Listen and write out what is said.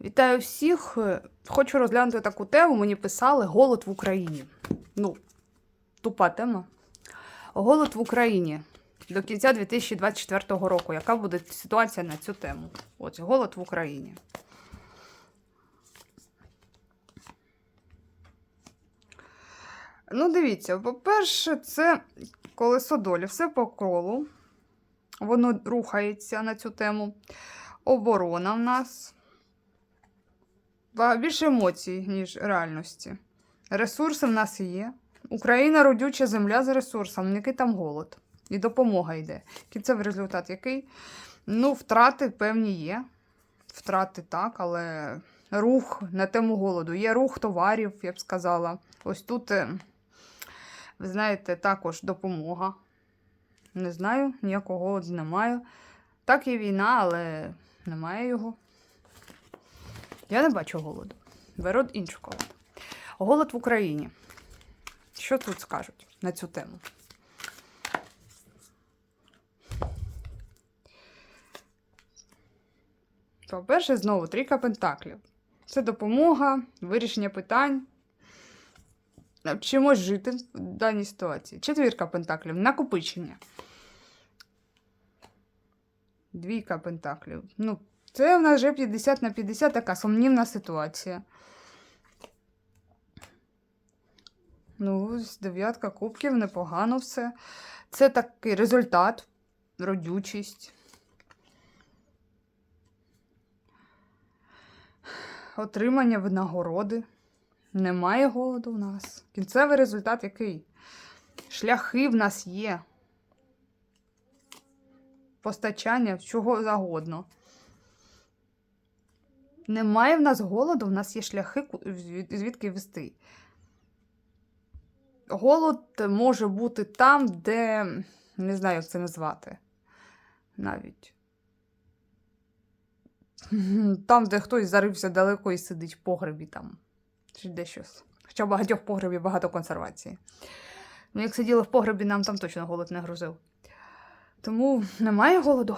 Вітаю всіх. Хочу розглянути таку тему. Мені писали голод в Україні. Ну, тупа тема. Голод в Україні до кінця 2024 року. Яка буде ситуація на цю тему? Ось голод в Україні. Ну, дивіться, по-перше, це колесо долі. Все по колу. Воно рухається на цю тему. Оборона в нас. Більше емоцій, ніж реальності. Ресурси в нас є. Україна родюча земля з ресурсом, який там голод. І допомога йде. Кінцевий результат який? Ну, втрати певні є. Втрати так, але рух на тему голоду. Є рух товарів, я б сказала. Ось тут, е, ви знаєте, також допомога. Не знаю, ніякого голоду немає. Так, є війна, але немає його. Я не бачу голоду. Беру іншу колоду. Голод в Україні. Що тут скажуть на цю тему? По-перше, знову трійка пентаклів. Це допомога, вирішення питань. Чимось жити в даній ситуації. Четвірка пентаклів накопичення. Двійка пентаклів. Ну, це в нас вже 50 на 50 така сумнівна ситуація. Ну, дев'ятка кубків, непогано все. Це такий результат, родючість. Отримання винагороди. Немає голоду в нас. Кінцевий результат який? Шляхи в нас є. Постачання чого загодно. Немає в нас голоду, в нас є шляхи, звідки вести. Голод може бути там, де. Не знаю, як це назвати. Навіть. Там, де хтось зарився далеко і сидить в погребі там. Чи де щось. Хоча в багатьох погребі багато консервації. Ну, як сиділи в погребі, нам там точно голод не грузив. Тому немає голоду.